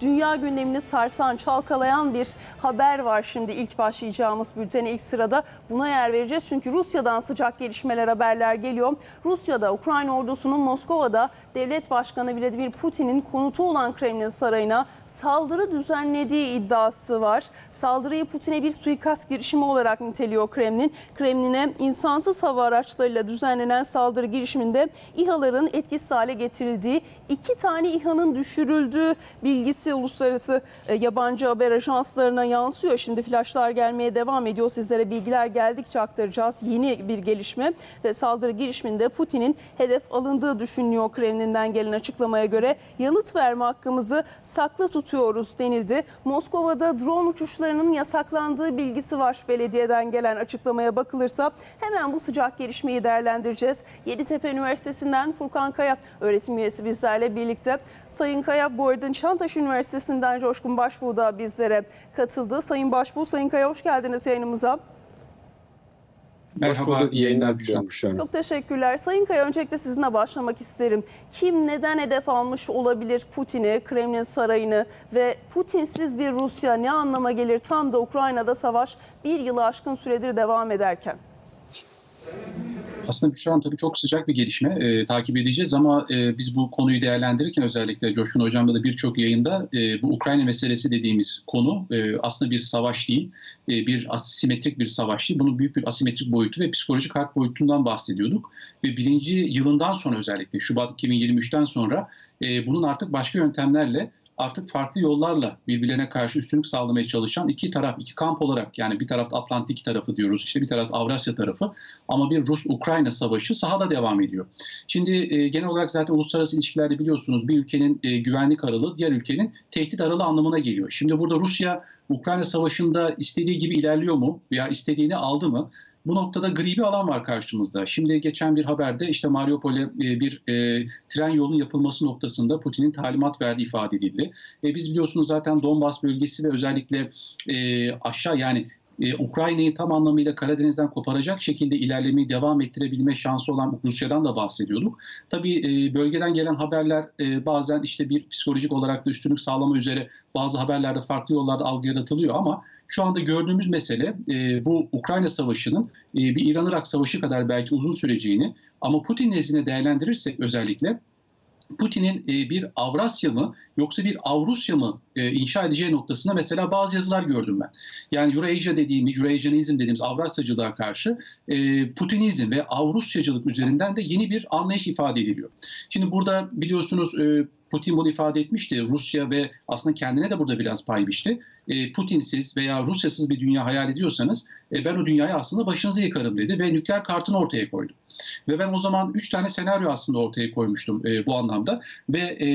Dünya gündemini sarsan, çalkalayan bir haber var şimdi ilk başlayacağımız bültene ilk sırada. Buna yer vereceğiz çünkü Rusya'dan sıcak gelişmeler haberler geliyor. Rusya'da Ukrayna ordusunun Moskova'da devlet başkanı Vladimir Putin'in konutu olan Kremlin sarayına saldırı düzenlediği iddiası var. Saldırıyı Putin'e bir suikast girişimi olarak niteliyor Kremlin. Kremlin'e insansız hava araçlarıyla düzenlenen saldırı girişiminde İHA'ların etkisiz hale getirildiği, iki tane İHA'nın düşürüldüğü bilgisi uluslararası e, yabancı haber ajanslarına yansıyor. Şimdi flaşlar gelmeye devam ediyor. Sizlere bilgiler geldikçe aktaracağız. Yeni bir gelişme ve saldırı girişiminde Putin'in hedef alındığı düşünülüyor Kremlin'den gelen açıklamaya göre. Yanıt verme hakkımızı saklı tutuyoruz denildi. Moskova'da drone uçuşlarının yasaklandığı bilgisi var belediyeden gelen açıklamaya bakılırsa. Hemen bu sıcak gelişmeyi değerlendireceğiz. Yeditepe Üniversitesi'nden Furkan Kaya öğretim üyesi bizlerle birlikte. Sayın Kaya bu arada Nişantaşı Üniversitesi'nden Coşkun Başbuğ da bizlere katıldı. Sayın Başbuğ, Sayın Kaya hoş geldiniz yayınımıza. Merhaba. İyi yayınlar diliyorum Çok teşekkürler. Sayın Kaya öncelikle sizinle başlamak isterim. Kim neden hedef almış olabilir Putin'i, Kremlin sarayını ve Putinsiz bir Rusya ne anlama gelir tam da Ukrayna'da savaş bir yılı aşkın süredir devam ederken? Aslında şu an tabii çok sıcak bir gelişme e, takip edeceğiz ama e, biz bu konuyu değerlendirirken özellikle Coşkun Hocam'la da birçok yayında e, bu Ukrayna meselesi dediğimiz konu e, aslında bir savaş değil, e, bir asimetrik bir savaş değil. Bunun büyük bir asimetrik boyutu ve psikolojik harp boyutundan bahsediyorduk. Ve birinci yılından sonra özellikle Şubat 2023'ten sonra e, bunun artık başka yöntemlerle artık farklı yollarla birbirlerine karşı üstünlük sağlamaya çalışan iki taraf, iki kamp olarak yani bir taraf Atlantik tarafı diyoruz, işte bir taraf Avrasya tarafı ama bir Rus-Ukrayna savaşı sahada devam ediyor. Şimdi e, genel olarak zaten uluslararası ilişkilerde biliyorsunuz bir ülkenin e, güvenlik aralığı diğer ülkenin tehdit aralığı anlamına geliyor. Şimdi burada Rusya Ukrayna savaşında istediği gibi ilerliyor mu veya istediğini aldı mı? Bu noktada gri bir alan var karşımızda. Şimdi geçen bir haberde işte Mariupol'e e, bir e, tren yolunun yapılması noktasında Putin'in talimat verdiği ifade edildi. E, biz biliyorsunuz zaten Donbas bölgesi ve özellikle e, aşağı yani e, Ukrayna'yı tam anlamıyla Karadeniz'den koparacak şekilde ilerlemeyi devam ettirebilme şansı olan Rusya'dan da bahsediyorduk. Tabii e, bölgeden gelen haberler e, bazen işte bir psikolojik olarak da üstünlük sağlama üzere bazı haberlerde farklı yollarda algı yaratılıyor ama şu anda gördüğümüz mesele e, bu Ukrayna Savaşı'nın e, bir İran-Irak Savaşı kadar belki uzun süreceğini ama Putin nezdinde değerlendirirsek özellikle Putin'in e, bir Avrasya mı yoksa bir Avrusya mı e, inşa edeceği noktasında mesela bazı yazılar gördüm ben. Yani Eurasia dediğimiz, Eurasianizm dediğimiz Avrasyacılığa karşı e, Putinizm ve Avrusyacılık üzerinden de yeni bir anlayış ifade ediliyor. Şimdi burada biliyorsunuz Putin bunu ifade etmişti. Rusya ve aslında kendine de burada biraz pay biçti. E, Putinsiz veya Rusyasız bir dünya hayal ediyorsanız e, ben o dünyayı aslında başınıza yıkarım dedi ve nükleer kartını ortaya koydu. Ve ben o zaman üç tane senaryo aslında ortaya koymuştum e, bu anlamda. Ve e,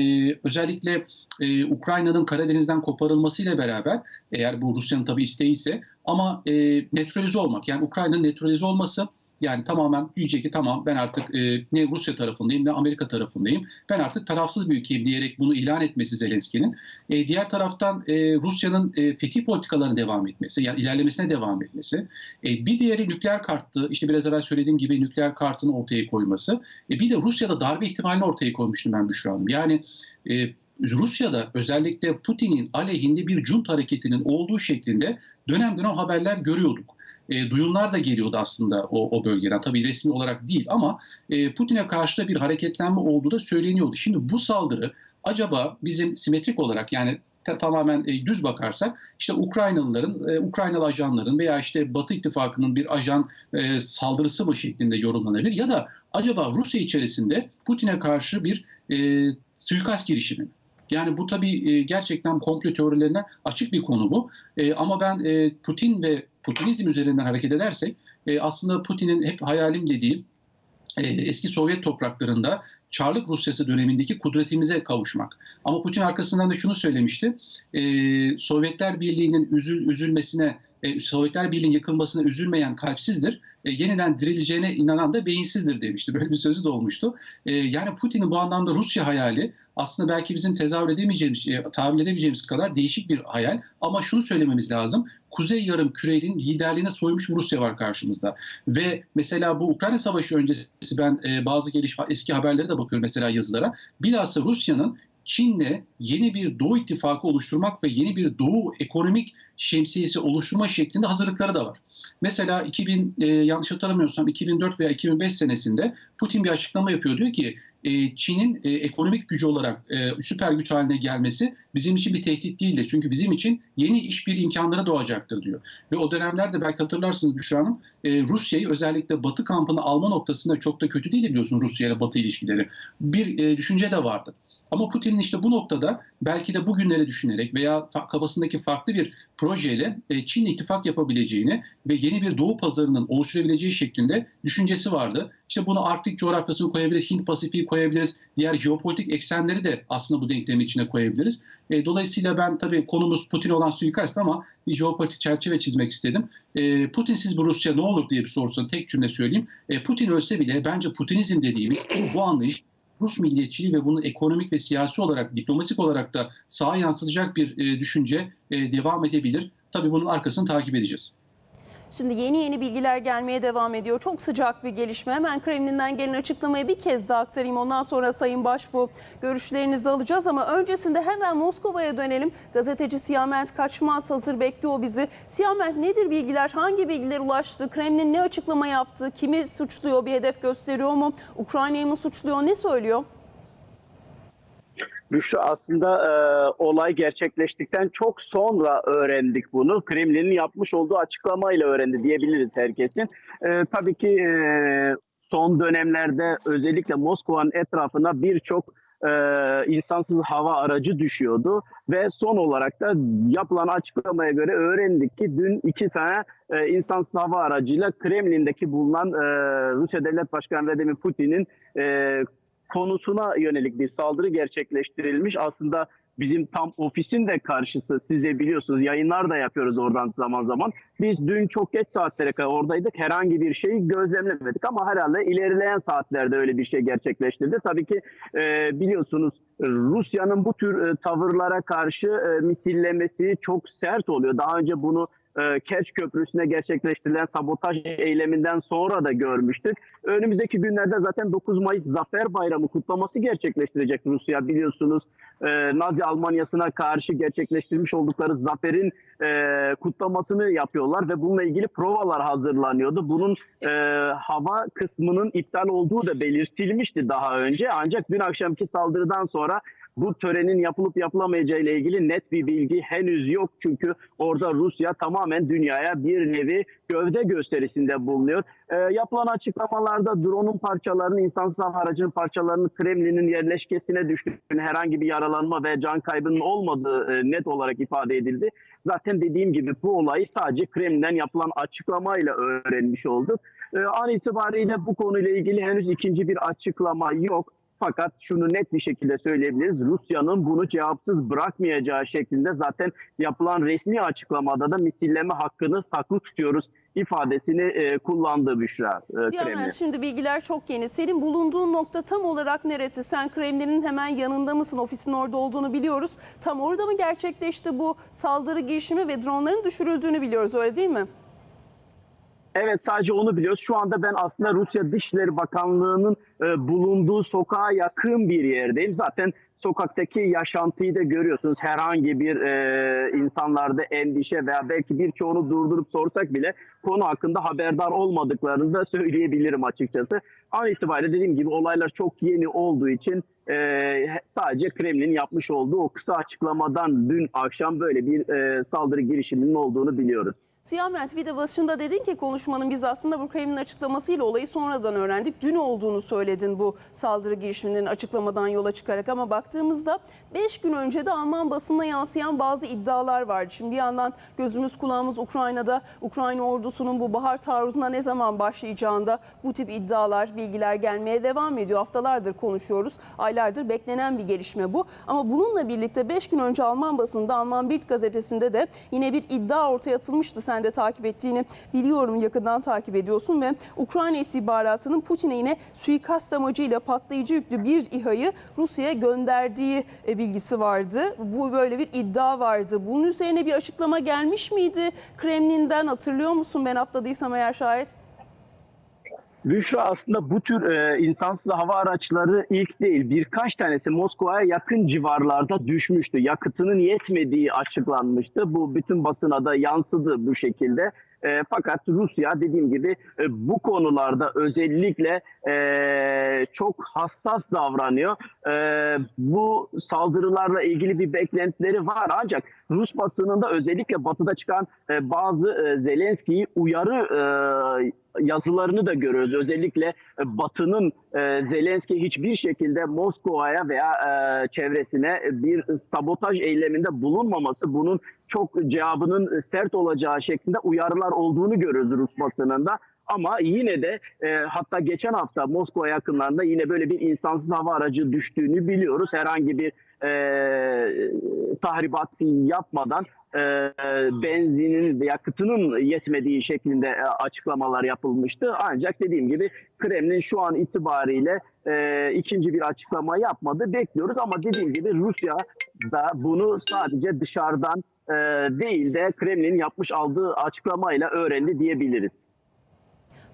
özellikle e, Ukrayna'nın Karadeniz'den koparılmasıyla beraber eğer bu Rusya'nın tabii isteği ise ama e, nötralize olmak yani Ukrayna'nın nötralize olması yani tamamen diyecek ki tamam ben artık e, ne Rusya tarafındayım ne Amerika tarafındayım. Ben artık tarafsız bir ülkeyim diyerek bunu ilan etmesi Zelenski'nin. E, diğer taraftan e, Rusya'nın e, fetih politikalarına devam etmesi, yani ilerlemesine devam etmesi. E, bir diğeri nükleer karttı. İşte biraz evvel söylediğim gibi nükleer kartını ortaya koyması. E, bir de Rusya'da darbe ihtimalini ortaya koymuştum ben Büşra Hanım. Yani e, Rusya'da özellikle Putin'in aleyhinde bir cunt hareketinin olduğu şeklinde dönem dönem haberler görüyorduk e, duyumlar da geliyordu aslında o, o bölgeden. Tabii resmi olarak değil ama e, Putin'e karşı da bir hareketlenme olduğu da söyleniyordu. Şimdi bu saldırı acaba bizim simetrik olarak yani ta- tamamen e, düz bakarsak işte Ukraynalıların, e, Ukraynalı ajanların veya işte Batı ittifakının bir ajan e, saldırısı mı şeklinde yorumlanabilir ya da acaba Rusya içerisinde Putin'e karşı bir e, suikast girişimi mi? Yani bu tabii e, gerçekten komplo teorilerine açık bir konu bu. E, ama ben e, Putin ve Putinizm üzerinden hareket edersek aslında Putin'in hep hayalim dediği e, eski Sovyet topraklarında Çarlık Rusyası dönemindeki kudretimize kavuşmak. Ama Putin arkasından da şunu söylemişti. Sovyetler Birliği'nin üzül, üzülmesine e, Sovyetler Birliği'nin yıkılmasına üzülmeyen kalpsizdir. E, yeniden dirileceğine inanan da beyinsizdir demişti. Böyle bir sözü de olmuştu. E, yani Putin'in bu anlamda Rusya hayali aslında belki bizim tezahür edemeyeceğimiz, e, tahammül edemeyeceğimiz kadar değişik bir hayal. Ama şunu söylememiz lazım. Kuzey yarım kürenin liderliğine soymuş Rusya var karşımızda. Ve mesela bu Ukrayna Savaşı öncesi ben bazı gelişme eski haberlere de bakıyorum mesela yazılara. Bilhassa Rusya'nın Çin'le yeni bir Doğu ittifakı oluşturmak ve yeni bir Doğu ekonomik şemsiyesi oluşturma şeklinde hazırlıkları da var. Mesela 2000 e, yanlış hatırlamıyorsam 2004 veya 2005 senesinde Putin bir açıklama yapıyor diyor ki e, Çin'in e, ekonomik gücü olarak e, süper güç haline gelmesi bizim için bir tehdit değildir. Çünkü bizim için yeni işbirliği imkanları doğacaktır diyor. Ve o dönemlerde belki hatırlarsınız Büşra Hanım e, Rusya'yı özellikle Batı kampını alma noktasında çok da kötü değildi biliyorsun Rusya ile Batı ilişkileri. Bir e, düşünce de vardı. Ama Putin'in işte bu noktada belki de bugünleri düşünerek veya fa- kafasındaki farklı bir projeyle e, Çin'le ittifak yapabileceğini ve yeni bir doğu pazarının oluşturabileceği şeklinde düşüncesi vardı. İşte bunu Arktik coğrafyasını koyabiliriz, Hint Pasifik'i koyabiliriz, diğer jeopolitik eksenleri de aslında bu denklemin içine koyabiliriz. E, dolayısıyla ben tabii konumuz Putin olan suikast ama bir jeopolitik çerçeve çizmek istedim. E, Putinsiz bu Rusya ne olur diye bir sorusuna tek cümle söyleyeyim. Putin ölse bile bence Putinizm dediğimiz bu anlayış Rus milliyetçiliği ve bunu ekonomik ve siyasi olarak, diplomatik olarak da sağa yansıtacak bir e, düşünce e, devam edebilir. Tabii bunun arkasını takip edeceğiz. Şimdi yeni yeni bilgiler gelmeye devam ediyor. Çok sıcak bir gelişme. Hemen Kremlin'den gelen açıklamayı bir kez daha aktarayım. Ondan sonra Sayın Başbuğ görüşlerinizi alacağız ama öncesinde hemen Moskova'ya dönelim. Gazeteci Siyamet Kaçmaz hazır bekliyor bizi. Siyamet nedir bilgiler? Hangi bilgiler ulaştı? Kremlin ne açıklama yaptı? Kimi suçluyor? Bir hedef gösteriyor mu? Ukrayna'yı mı suçluyor? Ne söylüyor? Büşra aslında e, olay gerçekleştikten çok sonra öğrendik bunu. Kremlin'in yapmış olduğu açıklamayla öğrendi diyebiliriz herkesin. E, tabii ki e, son dönemlerde özellikle Moskova'nın etrafına birçok e, insansız hava aracı düşüyordu ve son olarak da yapılan açıklamaya göre öğrendik ki dün iki tane e, insansız hava aracıyla Kremlin'deki bulunan e, Rusya Devlet Başkanı Vladimir Putin'in e, konusuna yönelik bir saldırı gerçekleştirilmiş. Aslında bizim tam ofisin de karşısı siz de biliyorsunuz yayınlar da yapıyoruz oradan zaman zaman. Biz dün çok geç saatlere kadar oradaydık. Herhangi bir şeyi gözlemlemedik ama herhalde ilerleyen saatlerde öyle bir şey gerçekleştirdi. Tabii ki e, biliyorsunuz Rusya'nın bu tür e, tavırlara karşı e, misillemesi çok sert oluyor. Daha önce bunu e, Kerç Köprüsü'ne gerçekleştirilen sabotaj eyleminden sonra da görmüştük. Önümüzdeki günlerde zaten 9 Mayıs Zafer Bayramı kutlaması gerçekleştirecek Rusya biliyorsunuz. E, Nazi Almanyası'na karşı gerçekleştirmiş oldukları zaferin e, kutlamasını yapıyorlar ve bununla ilgili provalar hazırlanıyordu. Bunun e, hava kısmının iptal olduğu da belirtilmişti daha önce. Ancak dün akşamki saldırıdan sonra bu törenin yapılıp yapılamayacağı ile ilgili net bir bilgi henüz yok. Çünkü orada Rusya tamamen dünyaya bir nevi gövde gösterisinde bulunuyor. Ee, yapılan açıklamalarda drone'un parçalarını, insansız aracının parçalarını Kremlin'in yerleşkesine düştüğünü, herhangi bir yaralanma ve can kaybının olmadığı e, net olarak ifade edildi. Zaten dediğim gibi bu olayı sadece Kremlin'den yapılan açıklamayla öğrenmiş olduk. Ee, an itibariyle bu konuyla ilgili henüz ikinci bir açıklama yok. Fakat şunu net bir şekilde söyleyebiliriz. Rusya'nın bunu cevapsız bırakmayacağı şeklinde zaten yapılan resmi açıklamada da misilleme hakkını saklı tutuyoruz ifadesini e, kullandı Büşra e, Kremlin. şimdi bilgiler çok yeni. Senin bulunduğun nokta tam olarak neresi? Sen Kremlin'in hemen yanında mısın? Ofisin orada olduğunu biliyoruz. Tam orada mı gerçekleşti bu saldırı girişimi ve dronların düşürüldüğünü biliyoruz öyle değil mi? Evet sadece onu biliyoruz. Şu anda ben aslında Rusya Dışişleri Bakanlığı'nın e, bulunduğu sokağa yakın bir yerdeyim. Zaten sokaktaki yaşantıyı da görüyorsunuz. Herhangi bir e, insanlarda endişe veya belki birçoğunu durdurup sorsak bile konu hakkında haberdar olmadıklarını da söyleyebilirim açıkçası. An itibariyle dediğim gibi olaylar çok yeni olduğu için e, sadece Kremlin yapmış olduğu o kısa açıklamadan dün akşam böyle bir e, saldırı girişiminin olduğunu biliyoruz. Siyamet bir de başında dedin ki konuşmanın biz aslında bu Kremlin açıklamasıyla olayı sonradan öğrendik. Dün olduğunu söyledin bu saldırı girişiminin açıklamadan yola çıkarak ama baktığımızda 5 gün önce de Alman basınına yansıyan bazı iddialar vardı. Şimdi bir yandan gözümüz kulağımız Ukrayna'da Ukrayna ordusunun bu bahar taarruzuna ne zaman başlayacağında bu tip iddialar, bilgiler gelmeye devam ediyor. Haftalardır konuşuyoruz. Aylardır beklenen bir gelişme bu. Ama bununla birlikte 5 gün önce Alman basında Alman Bild gazetesinde de yine bir iddia ortaya atılmıştı. Sen de takip ettiğini biliyorum yakından takip ediyorsun ve Ukrayna istihbaratının Putin'e yine suikast amacıyla patlayıcı yüklü bir İHA'yı Rusya'ya gönderdiği e, bilgisi vardı. Bu böyle bir iddia vardı. Bunun üzerine bir açıklama gelmiş miydi Kremlin'den hatırlıyor musun ben atladıysam eğer şayet? Büşra aslında bu tür e, insansız hava araçları ilk değil. Birkaç tanesi Moskova'ya yakın civarlarda düşmüştü. Yakıtının yetmediği açıklanmıştı. Bu bütün basına da yansıdı bu şekilde. E, fakat Rusya dediğim gibi e, bu konularda özellikle e, çok hassas davranıyor. E, bu saldırılarla ilgili bir beklentileri var ancak Rus basınında özellikle batıda çıkan e, bazı e, Zelenski'yi uyarı e, yazılarını da görüyoruz. Özellikle e, Batı'nın e, Zelenski hiçbir şekilde Moskova'ya veya e, çevresine bir sabotaj eyleminde bulunmaması, bunun çok cevabının sert olacağı şeklinde uyarılar olduğunu görüyoruz Rus basınında. Ama yine de e, hatta geçen hafta Moskova yakınlarında yine böyle bir insansız hava aracı düştüğünü biliyoruz. Herhangi bir e, tahribat yapmadan e, benzinin ve yakıtının yetmediği şeklinde e, açıklamalar yapılmıştı. Ancak dediğim gibi Kremlin şu an itibariyle e, ikinci bir açıklama yapmadı. Bekliyoruz ama dediğim gibi Rusya da bunu sadece dışarıdan e, değil de Kremlin yapmış aldığı açıklamayla öğrendi diyebiliriz.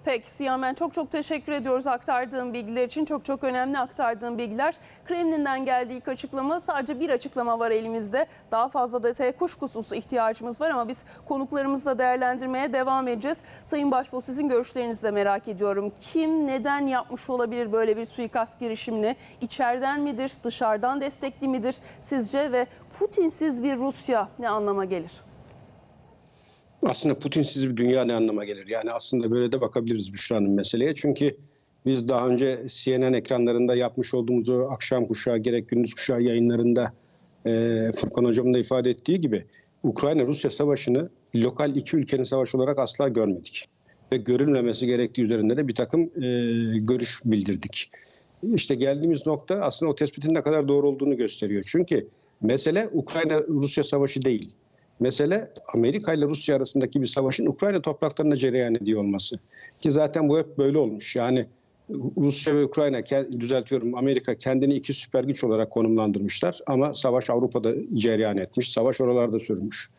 Peki Siyamen çok çok teşekkür ediyoruz aktardığım bilgiler için. Çok çok önemli aktardığım bilgiler. Kremlin'den geldiği ilk açıklama sadece bir açıklama var elimizde. Daha fazla detaya kuşkusuz ihtiyacımız var ama biz konuklarımızla değerlendirmeye devam edeceğiz. Sayın Başbuğ sizin görüşlerinizi de merak ediyorum. Kim neden yapmış olabilir böyle bir suikast girişimini? İçeriden midir, dışarıdan destekli midir sizce ve Putinsiz bir Rusya ne anlama gelir? Aslında Putinsiz bir dünya ne anlama gelir? Yani aslında böyle de bakabiliriz Büşra'nın meseleye. Çünkü biz daha önce CNN ekranlarında yapmış olduğumuz o akşam kuşağı gerek gündüz kuşağı yayınlarında e, Furkan Hocam'ın da ifade ettiği gibi Ukrayna-Rusya savaşını lokal iki ülkenin savaşı olarak asla görmedik. Ve görülmemesi gerektiği üzerinde de bir takım e, görüş bildirdik. İşte geldiğimiz nokta aslında o tespitin ne kadar doğru olduğunu gösteriyor. Çünkü mesele Ukrayna-Rusya savaşı değil. Mesele Amerika ile Rusya arasındaki bir savaşın Ukrayna topraklarında cereyan ediyor olması. Ki zaten bu hep böyle olmuş. Yani Rusya ve Ukrayna, düzeltiyorum Amerika kendini iki süper güç olarak konumlandırmışlar. Ama savaş Avrupa'da cereyan etmiş. Savaş oralarda sürmüş.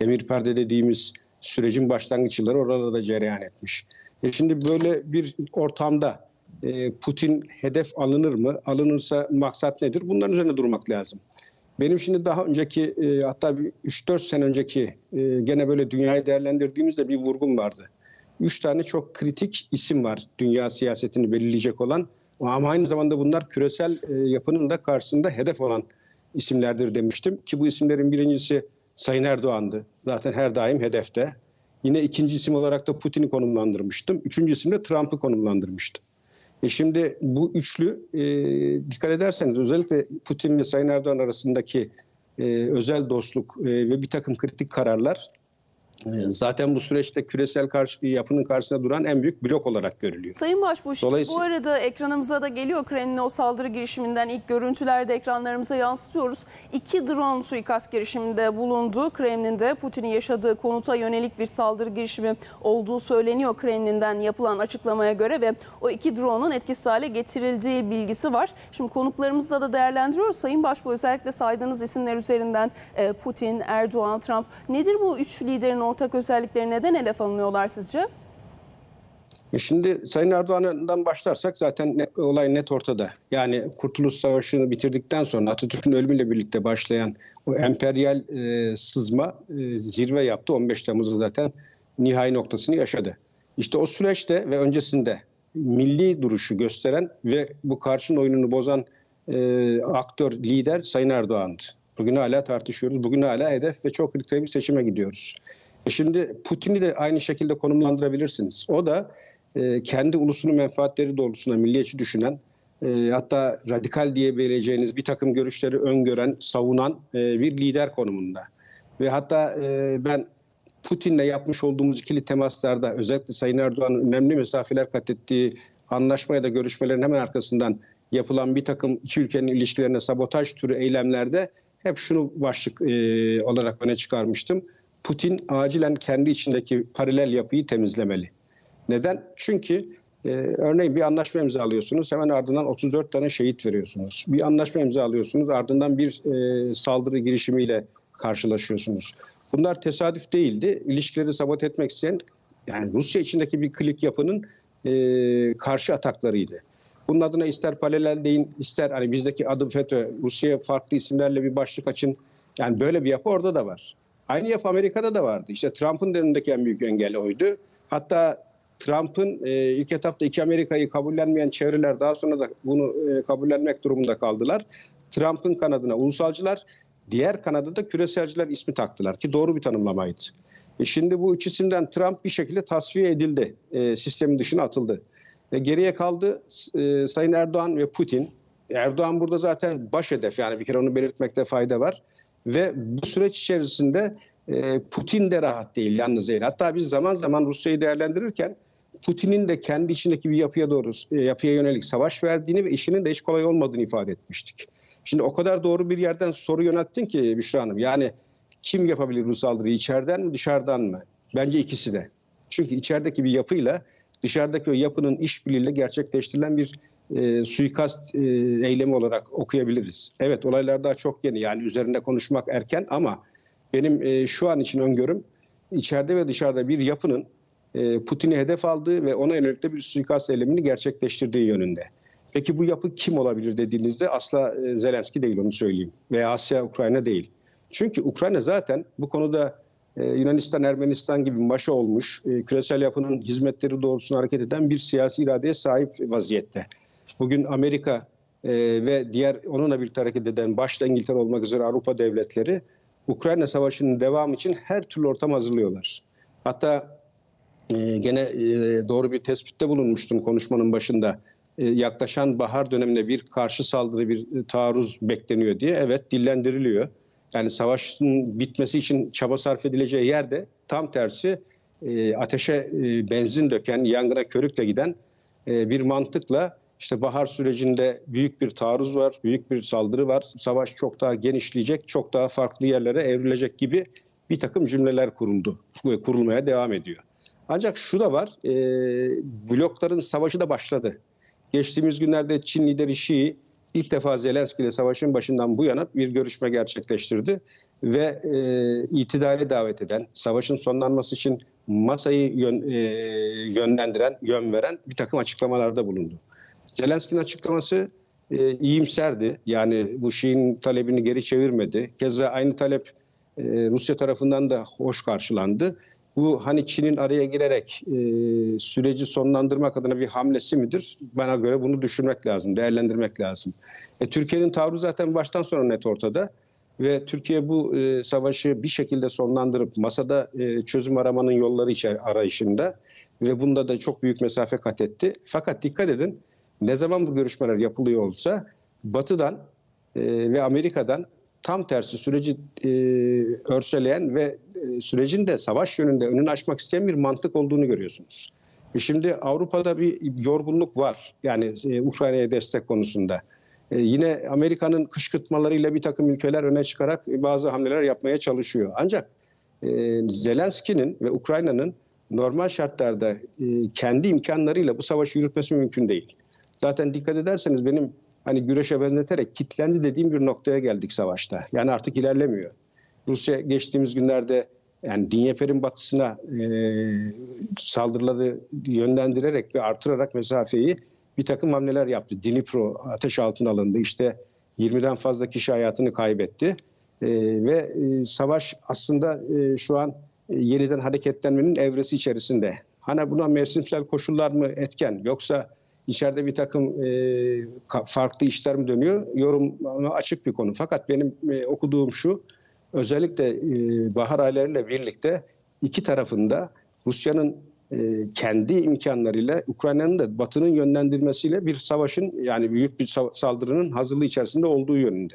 Demir perde dediğimiz sürecin başlangıç yılları oralarda cereyan etmiş. E şimdi böyle bir ortamda e, Putin hedef alınır mı? Alınırsa maksat nedir? Bunların üzerine durmak lazım. Benim şimdi daha önceki e, hatta bir 3-4 sene önceki e, gene böyle dünyayı değerlendirdiğimizde bir vurgum vardı. Üç tane çok kritik isim var dünya siyasetini belirleyecek olan ama aynı zamanda bunlar küresel e, yapının da karşısında hedef olan isimlerdir demiştim. Ki bu isimlerin birincisi Sayın Erdoğan'dı. Zaten her daim hedefte. Yine ikinci isim olarak da Putin'i konumlandırmıştım. Üçüncü isim de Trump'ı konumlandırmıştım. E şimdi bu üçlü e, dikkat ederseniz özellikle Putin ve Sayın Erdoğan arasındaki e, özel dostluk e, ve bir takım kritik kararlar zaten bu süreçte küresel karşı, yapının karşısında duran en büyük blok olarak görülüyor. Sayın Başbuğ, şimdi Dolayısıyla- bu arada ekranımıza da geliyor Kremlin o saldırı girişiminden ilk görüntülerde ekranlarımıza yansıtıyoruz. İki drone suikast girişiminde bulundu. Kremlin'de Putin'in yaşadığı konuta yönelik bir saldırı girişimi olduğu söyleniyor Kremlin'den yapılan açıklamaya göre ve o iki drone'un etkisiz hale getirildiği bilgisi var. Şimdi konuklarımızla da değerlendiriyoruz. Sayın Başbuğ özellikle saydığınız isimler üzerinden e, Putin, Erdoğan, Trump nedir bu üç liderin ortak özellikleri neden hedef alınıyorlar sizce? E Şimdi Sayın Erdoğan'dan başlarsak zaten olay net ortada. Yani Kurtuluş Savaşı'nı bitirdikten sonra Atatürk'ün ölümüyle birlikte başlayan o emperyal e, sızma e, zirve yaptı. 15 Temmuz'da zaten nihai noktasını yaşadı. İşte o süreçte ve öncesinde milli duruşu gösteren ve bu karşın oyununu bozan e, aktör, lider Sayın Erdoğan'dı. Bugün hala tartışıyoruz. Bugün hala hedef ve çok kritik bir seçime gidiyoruz. E Şimdi Putin'i de aynı şekilde konumlandırabilirsiniz. O da e, kendi ulusunun menfaatleri doğrultusunda milliyetçi düşünen, e, hatta radikal diyebileceğiniz bir takım görüşleri öngören, savunan e, bir lider konumunda. Ve hatta e, ben Putin'le yapmış olduğumuz ikili temaslarda özellikle Sayın Erdoğan'ın önemli mesafeler kat ettiği anlaşma ya da görüşmelerin hemen arkasından yapılan bir takım iki ülkenin ilişkilerine sabotaj türü eylemlerde hep şunu başlık e, olarak öne çıkarmıştım. Putin acilen kendi içindeki paralel yapıyı temizlemeli. Neden? Çünkü e, örneğin bir anlaşma imzalıyorsunuz hemen ardından 34 tane şehit veriyorsunuz. Bir anlaşma imzalıyorsunuz ardından bir e, saldırı girişimiyle karşılaşıyorsunuz. Bunlar tesadüf değildi. İlişkileri sabote etmek isteyen yani Rusya içindeki bir klik yapının e, karşı ataklarıydı. Bunun adına ister paralel deyin, ister hani bizdeki adı FETÖ, Rusya'ya farklı isimlerle bir başlık açın. Yani böyle bir yapı orada da var. Aynı yapı Amerika'da da vardı. İşte Trump'ın dönemindeki en büyük engel oydu. Hatta Trump'ın e, ilk etapta iki Amerika'yı kabullenmeyen çevreler daha sonra da bunu e, kabullenmek durumunda kaldılar. Trump'ın kanadına ulusalcılar, diğer kanada da küreselciler ismi taktılar ki doğru bir tanımlamaydı. E şimdi bu üç isimden Trump bir şekilde tasfiye edildi. E, sistemin dışına atıldı. Ve geriye kaldı e, Sayın Erdoğan ve Putin. Erdoğan burada zaten baş hedef yani bir kere onu belirtmekte fayda var. Ve bu süreç içerisinde e, Putin de rahat değil, yalnız değil. Hatta biz zaman zaman Rusya'yı değerlendirirken Putin'in de kendi içindeki bir yapıya doğru e, yapıya yönelik savaş verdiğini ve işinin de hiç kolay olmadığını ifade etmiştik. Şimdi o kadar doğru bir yerden soru yönelttin ki Büşra Hanım. Yani kim yapabilir bu saldırıyı içeriden mi dışarıdan mı? Bence ikisi de. Çünkü içerideki bir yapıyla dışarıdaki o yapının işbirliğiyle gerçekleştirilen bir e, suikast e, eylemi olarak okuyabiliriz. Evet olaylar daha çok yeni yani üzerinde konuşmak erken ama benim e, şu an için öngörüm içeride ve dışarıda bir yapının e, Putin'i hedef aldığı ve ona yönelik de bir suikast eylemini gerçekleştirdiği yönünde. Peki bu yapı kim olabilir dediğinizde asla e, Zelenski değil onu söyleyeyim veya Asya Ukrayna değil. Çünkü Ukrayna zaten bu konuda e, Yunanistan, Ermenistan gibi maşa olmuş, e, küresel yapının hizmetleri doğrultusunda hareket eden bir siyasi iradeye sahip vaziyette. Bugün Amerika e, ve diğer onunla birlikte hareket eden başta İngiltere olmak üzere Avrupa devletleri Ukrayna Savaşı'nın devamı için her türlü ortam hazırlıyorlar. Hatta e, gene e, doğru bir tespitte bulunmuştum konuşmanın başında. E, yaklaşan bahar döneminde bir karşı saldırı, bir taarruz bekleniyor diye. Evet dillendiriliyor. Yani savaşın bitmesi için çaba sarf edileceği yerde tam tersi e, ateşe e, benzin döken, yangına körükle giden e, bir mantıkla işte bahar sürecinde büyük bir taarruz var, büyük bir saldırı var. Savaş çok daha genişleyecek, çok daha farklı yerlere evrilecek gibi bir takım cümleler kuruldu ve kurulmaya devam ediyor. Ancak şu da var, e, blokların savaşı da başladı. Geçtiğimiz günlerde Çin lideri Xi ilk defa Zelenski ile savaşın başından bu yana bir görüşme gerçekleştirdi ve e, itidale davet eden, savaşın sonlanması için masayı yön, e, yönlendiren, yön veren bir takım açıklamalarda bulundu. Zelenski'nin açıklaması e, iyimserdi. Yani bu Şii'nin talebini geri çevirmedi. Keza aynı talep e, Rusya tarafından da hoş karşılandı. Bu hani Çin'in araya girerek e, süreci sonlandırmak adına bir hamlesi midir? Bana göre bunu düşünmek lazım, değerlendirmek lazım. E, Türkiye'nin tavrı zaten baştan sonra net ortada ve Türkiye bu e, savaşı bir şekilde sonlandırıp masada e, çözüm aramanın yolları içer arayışında ve bunda da çok büyük mesafe kat etti. Fakat dikkat edin ne zaman bu görüşmeler yapılıyor olsa Batı'dan e, ve Amerika'dan tam tersi süreci e, örseleyen ve e, sürecin de savaş yönünde önünü açmak isteyen bir mantık olduğunu görüyorsunuz. E şimdi Avrupa'da bir yorgunluk var yani e, Ukrayna'ya destek konusunda. E, yine Amerika'nın kışkırtmalarıyla bir takım ülkeler öne çıkarak bazı hamleler yapmaya çalışıyor. Ancak e, Zelenski'nin ve Ukrayna'nın normal şartlarda e, kendi imkanlarıyla bu savaşı yürütmesi mümkün değil. Zaten dikkat ederseniz benim hani güreşe benzeterek kitlendi dediğim bir noktaya geldik savaşta. Yani artık ilerlemiyor. Rusya geçtiğimiz günlerde yani Dinyeper'in batısına e, saldırıları yönlendirerek ve artırarak mesafeyi bir takım hamleler yaptı. Dnipro ateş altına alındı. İşte 20'den fazla kişi hayatını kaybetti. E, ve e, savaş aslında e, şu an e, yeniden hareketlenmenin evresi içerisinde. Hani buna mevsimsel koşullar mı etken yoksa içeride bir takım e, farklı işler mi dönüyor? Yorum açık bir konu. Fakat benim e, okuduğum şu, özellikle e, bahar aylarıyla birlikte iki tarafında Rusya'nın e, kendi imkanlarıyla Ukrayna'nın da Batı'nın yönlendirmesiyle bir savaşın yani büyük bir sa- saldırının hazırlığı içerisinde olduğu yönünde.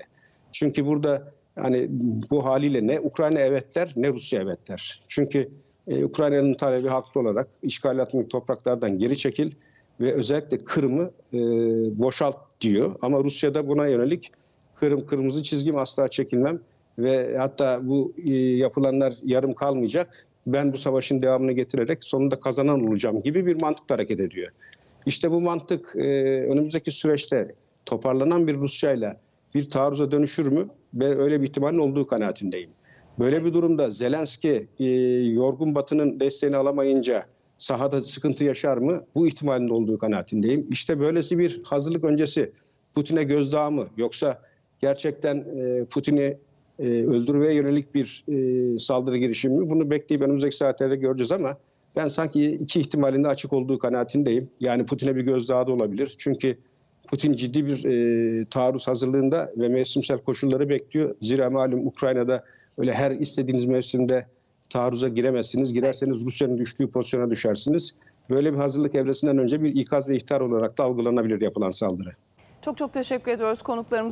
Çünkü burada yani bu haliyle ne Ukrayna evet der ne Rusya evet der. Çünkü e, Ukrayna'nın talebi haklı olarak işgal altındaki topraklardan geri çekil ve özellikle Kırım'ı e, boşalt diyor. Ama Rusya'da buna yönelik Kırım kırmızı çizgim asla çekilmem ve hatta bu e, yapılanlar yarım kalmayacak. Ben bu savaşın devamını getirerek sonunda kazanan olacağım gibi bir mantıkla hareket ediyor. İşte bu mantık e, önümüzdeki süreçte toparlanan bir Rusya'yla bir taarruza dönüşür mü? Ve öyle bir ihtimalin olduğu kanaatindeyim. Böyle bir durumda Zelenski e, yorgun Batı'nın desteğini alamayınca sahada sıkıntı yaşar mı? Bu ihtimalin olduğu kanaatindeyim. İşte böylesi bir hazırlık öncesi Putin'e gözdağı mı yoksa gerçekten e, Putin'i e, öldürmeye yönelik bir e, saldırı girişimi mi? Bunu bekleyip önümüzdeki saatlerde göreceğiz ama ben sanki iki ihtimalinde açık olduğu kanaatindeyim. Yani Putin'e bir gözdağı da olabilir. Çünkü Putin ciddi bir e, taarruz hazırlığında ve mevsimsel koşulları bekliyor. Zira malum Ukrayna'da öyle her istediğiniz mevsimde taarruza giremezsiniz. Girerseniz Rusya'nın düştüğü pozisyona düşersiniz. Böyle bir hazırlık evresinden önce bir ikaz ve ihtar olarak da algılanabilir yapılan saldırı. Çok çok teşekkür ediyoruz konuklarımıza.